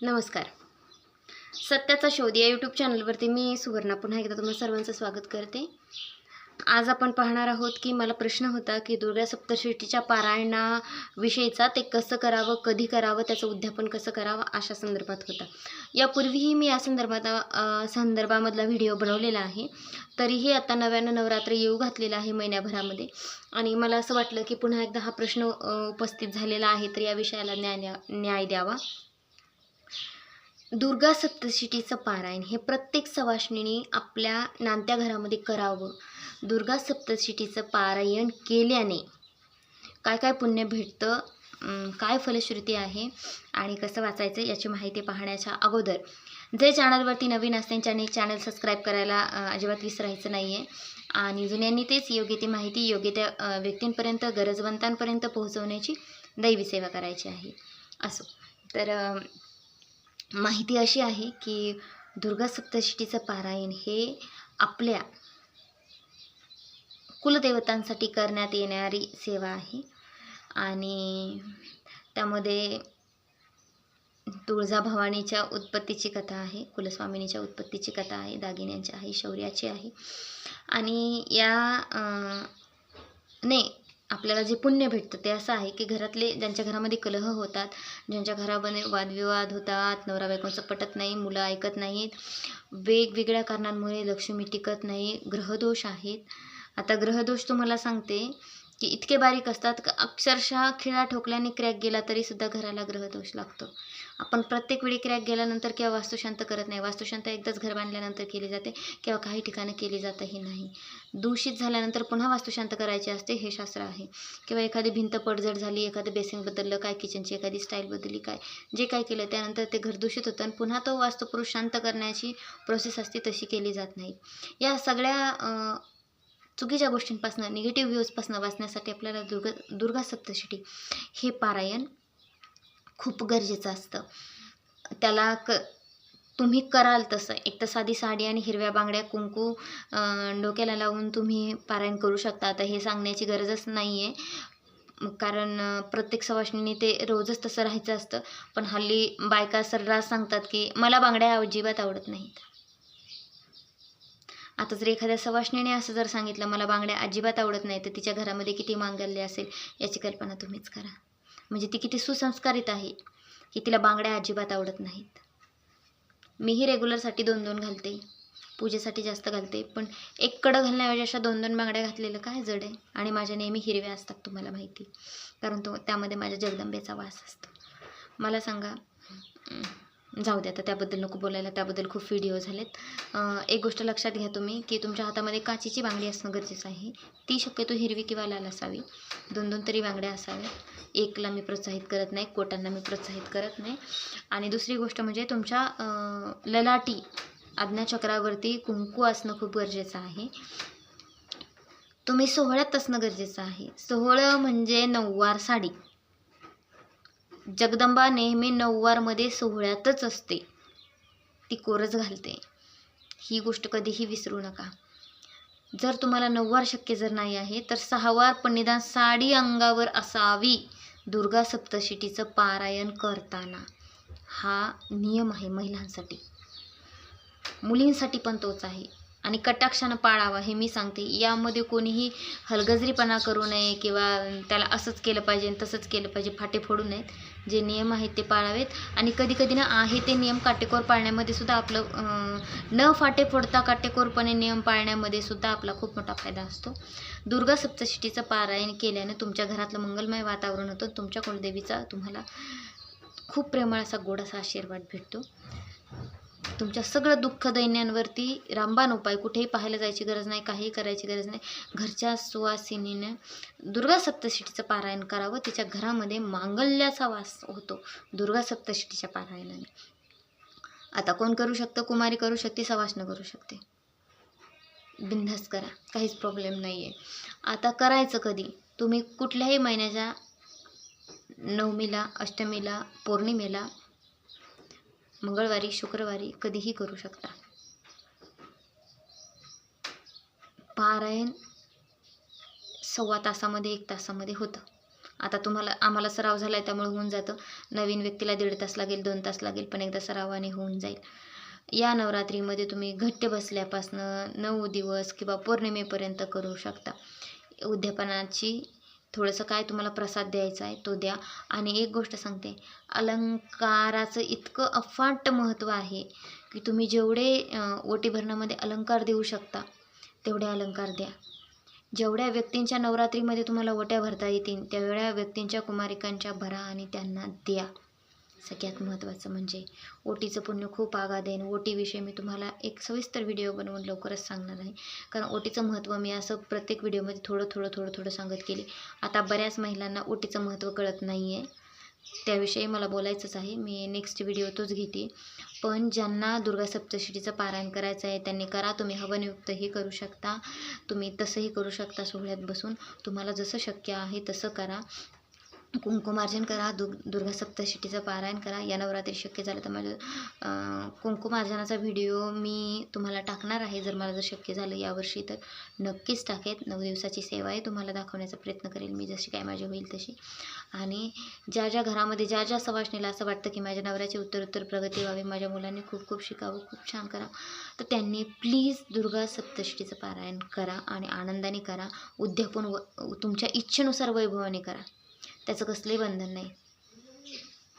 नमस्कार. सत्याचा शोध या यूट्यूब चॅनलवरती मी सुवर्णा पुन्हा एकदा तुम्हाला सर्वांचं स्वागत करते. आज आपण पाहणार आहोत की मला प्रश्न होता की दुर्गा सप्तशतीच्या पारायणाविषयीचा ते कसं करावं कधी करावं त्याचं उद्यापन कसं करावं अशा संदर्भात होता. यापूर्वीही मी या संदर्भात संदर्भामधला व्हिडिओ बनवलेला आहे. तरीही आता नव्यानं नवरात्र येऊ घातलेला आहे महिन्याभरामध्ये. आणि मला असं वाटलं की पुन्हा एकदा हा प्रश्न उपस्थित झालेला आहे तर या विषयाला न्याय न्याय द्यावा. दुर्गा सप्तशतीचं पारायण हे प्रत्येक सवाष्णीने आपल्या नांत्या घरामध्ये करावं. दुर्गा सप्तशतीचं पारायण केल्याने काय काय पुण्य भेटतं काय फलश्रुती आहे आणि कसं वाचायचं याची माहिती पाहण्याच्या अगोदर. जे चॅनलवरती नवीन असतील त्यांनी चॅनल सबस्क्राईब करायला अजिबात विसरायचं नाही आहे आणि जुन्यांनी तेच योग्य ती माहिती योग्य त्या व्यक्तींपर्यंत गरजवंतांपर्यंत पोहोचवण्याची दैवी सेवा करायची आहे. असो. तर माहिती अशी आहे की दुर्गा सप्तशतीचं पारायण हे आपल्या कुलदेवतांसाठी करण्यात येणारी सेवा आहे. आणि त्यामध्ये तुळजाभवानीच्या उत्पत्तीची कथा आहे कुलस्वामिनीच्या उत्पत्तीची कथा आहे दागिन्यांची आहे शौर्याची आहे. आणि या ने आपल्याला जे पुण्य भेटतं ते असं आहे की घरातले ज्यांच्या घरामध्ये कलह होतात ज्यांच्या घरामध्ये वादविवाद होतात नवरा बायकोंचं पटत नाही मुलं ऐकत नाहीत वेगवेगळ्या कारणांमुळे लक्ष्मी टिकत नाही ग्रहदोष आहेत. आता ग्रहदोष तुम्हाला सांगते की इतके बारीक असतात का अक्षरशः खिळा ठोकल्याने क्रॅक गेला तरीसुद्धा घराला ग्रहदोष लागतो. आपण प्रत्येक वेळी क्रॅक गेल्यानंतर किंवा वास्तुशांत करत नाही वास्तुशांत एकदाच घर बांधल्यानंतर केली जाते किंवा काही ठिकाणी केली जातही नाही. दूषित झाल्यानंतर पुन्हा वास्तुशांत करायची असते हे शास्त्र आहे. किंवा एखादी भिंत पडझड झाली एखादं बेसिंग बदललं काय किचनची एखादी स्टाईल बदलली काय जे काय केलं त्यानंतर ते घर दूषित होतं आणि पुन्हा तो वास्तुपुरुष शांत करण्याची प्रोसेस असते तशी केली जात नाही. या सगळ्या चुकीच्या गोष्टींपासून निगेटिव्ह व्ह्यूजपासून वाचण्यासाठी आपल्याला दुर्गा दुर्गा सप्तशती हे पारायण खूप गरजेचं असतं. त्याला क तुम्ही कराल तसं. एक तर साधी साडी आणि हिरव्या बांगड्या कुंकू डोक्याला लावून तुम्ही पारायण करू शकता. आता हे सांगण्याची गरजच नाही आहे कारण प्रत्येक सवाष्णीने ते रोजच तसं राहायचं असतं. पण हल्ली बायका सर्रास सांगतात की मला बांगड्या अजिबात आवडत नाहीत. आता जर एखाद्या सवाष्णीने असं जर सांगितलं मला बांगड्या अजिबात आवडत नाही तर तिच्या घरामध्ये किती मांगल्य असेल याची कल्पना तुम्हीच करा. म्हणजे ती किती सुसंस्कारित आहे की तिला बांगड्या अजिबात आवडत नाहीत. मीही रेग्युलरसाठी दोन दोन घालते पूजेसाठी जास्त घालते पण एक कडं घालण्याऐवजी अशा दोन दोन बांगड्या घातलेलं काय जड आहे? आणि माझ्या नेहमी हिरव्या असतात तुम्हाला माहिती. कारण तो त्यामध्ये माझ्या जगदंबेचा वास असतो. मला सांगा जाऊ दे आता त्याबद्दल नको बोलायला त्याबद्दल खूप व्हिडिओ झालेत. एक गोष्ट लक्षात घ्या तुम्ही की तुमच्या हातामध्ये काचेची बांगडी असणं गरजेचं आहे. ती शक्यतो हिरवी किंवा लाल असावी. दोन दोन तरी बांगड्या असाव्या एकला मी प्रोत्साहित करत नाही कोटांना मी प्रोत्साहित करत नाही. आणि दुसरी गोष्ट म्हणजे तुमच्या ललाटी आज्ञाचक्रावरती कुंकू असणं खूप गरजेचं आहे. तुम्ही सोहळ्यात असणं गरजेचं आहे. सोहळं म्हणजे नऊवार साडी. जगदंबा नेहमी नऊवारमध्ये सोहळ्यातच असते. ती कोरच घालते. ही गोष्ट कधीही विसरू नका. जर तुम्हाला नऊवार शक्य जर नाही आहे तर सहावार पण निदान साडी अंगावर असावी. दुर्गा सप्तशतीचं पारायण करताना. हा नियम आहे महिलांसाठी. मुलींसाठी पण तोच आहे. आणि कटाक्षानं पाळावा हे मी सांगते. यामध्ये कोणीही हलगजरीपणा करू नये किंवा त्याला असंच केलं पाहिजे आणि तसंच केलं पाहिजे फाटे फोडू नयेत. जे नियम आहेत ते पाळावेत. आणि कधी कधी ना आहे ते नियम काटेकोर पाळण्यामध्ये सुद्धा आपलं न फाटे फोडता काटेकोरपणे नियम पाळण्यामध्ये सुद्धा आपला खूप मोठा फायदा असतो. दुर्गा सप्तशतीचं पारायण केल्याने तुमच्या घरातलं मंगलमय वातावरण होतं. तुमच्या कुलदेवीचा तुम्हाला खूप प्रेमळ असा गोड असा आशीर्वाद भेटतो. तुमच्या सगळं दुःख दैन्यांवरती रामबाण उपाय कुठेही पाहायला जायची गरज नाही काहीही करायची गरज नाही. घरच्या सुवासिनीनं दुर्गा सप्तशतीचं पारायण करावं. तिच्या घरामध्ये मांगल्याचा वास होतो दुर्गा सप्तशतीच्या पारायणाने. आता कोण करू शकतं? कुमारी करू शकते सवासनं करू शकते. बिनधास्त करा काहीच प्रॉब्लेम नाही आहे आता करायचं कधी? तुम्ही कुठल्याही महिन्याच्या नवमीला अष्टमीला पौर्णिमेला मंगळवारी शुक्रवारी कधीही करू शकता. पारायण सव्वा तासामध्ये एक तासामध्ये होतं. आता तुम्हाला आम्हाला सराव झाला आहे त्यामुळे होऊन जातं. नवीन व्यक्तीला दीड तास लागेल दोन तास लागेल पण एकदा सरावाने होऊन जाईल. या नवरात्रीमध्ये तुम्ही घट्ट बसल्यापासनं नऊ दिवस किंवा पौर्णिमेपर्यंत करू शकता. उद्यापनाची थोडंसं काय तुम्हाला प्रसाद द्यायचा आहे तो द्या. आणि एक गोष्ट सांगते अलंकाराचं इतकं अफाट महत्त्व आहे की तुम्ही जेवढे ओटीभरणामध्ये ओटी अलंकार देऊ शकता तेवढे अलंकार द्या. जेवढ्या व्यक्तींच्या नवरात्रीमध्ये तुम्हाला ओट्या भरता येतील तेवढ्या व्यक्तींच्या कुमारिकांच्या भरा आणि त्यांना द्या. सगळ्यात महत्त्वाचं म्हणजे ओटीचं पुण्य खूप आगाध आहे. आणि ओटीविषयी मी तुम्हाला एक सविस्तर व्हिडिओ बनवून लवकरच सांगणार आहे. कारण ओटीचं महत्त्व मी असं प्रत्येक व्हिडिओमध्ये थोडं थोडं थोडं थोडं सांगत गेली. आता बऱ्याच महिलांना ओटीचं महत्त्व कळत नाही आहे त्याविषयी मला बोलायचंच आहे. मी नेक्स्ट व्हिडिओ तोच घेते. पण ज्यांना दुर्गा सप्तशतीचं पारायण करायचं आहे त्यांनी करा. तुम्ही हवनयुक्तही करू शकता. तुम्ही तसंही करू शकता सोहळ्यात बसून. तुम्हाला जसं शक्य आहे तसं करा. कुंकुमार्जन करा दु दुर्गा सप्तशतीचं पारायण करा या नवरात्री शक्य झालं तर माझं कुंकुमार्जनाचा व्हिडिओ मी तुम्हाला टाकणार आहे. जर मला जर शक्य झालं यावर्षी तर नक्कीच टाकेत नऊ दिवसाची सेवा आहे तुम्हाला दाखवण्याचा प्रयत्न करेल मी. जशी काय माझी होईल तशी. आणि ज्या ज्या घरामध्ये ज्या ज्या सवासणीला असं वाटतं की माझ्या नवऱ्याची उत्तर उत्तर प्रगती व्हावी माझ्या मुलांनी खूप खूप शिकावं खूप छान करावं तर त्यांनी प्लीज दुर्गा सप्तशतीचं पारायण करा आणि आनंदाने करा. उद्यापन व तुमच्या इच्छेनुसार वैभवाने करा. त्याचं कसलंही बंधन नाही.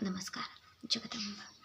नमस्कार. जगदंबा.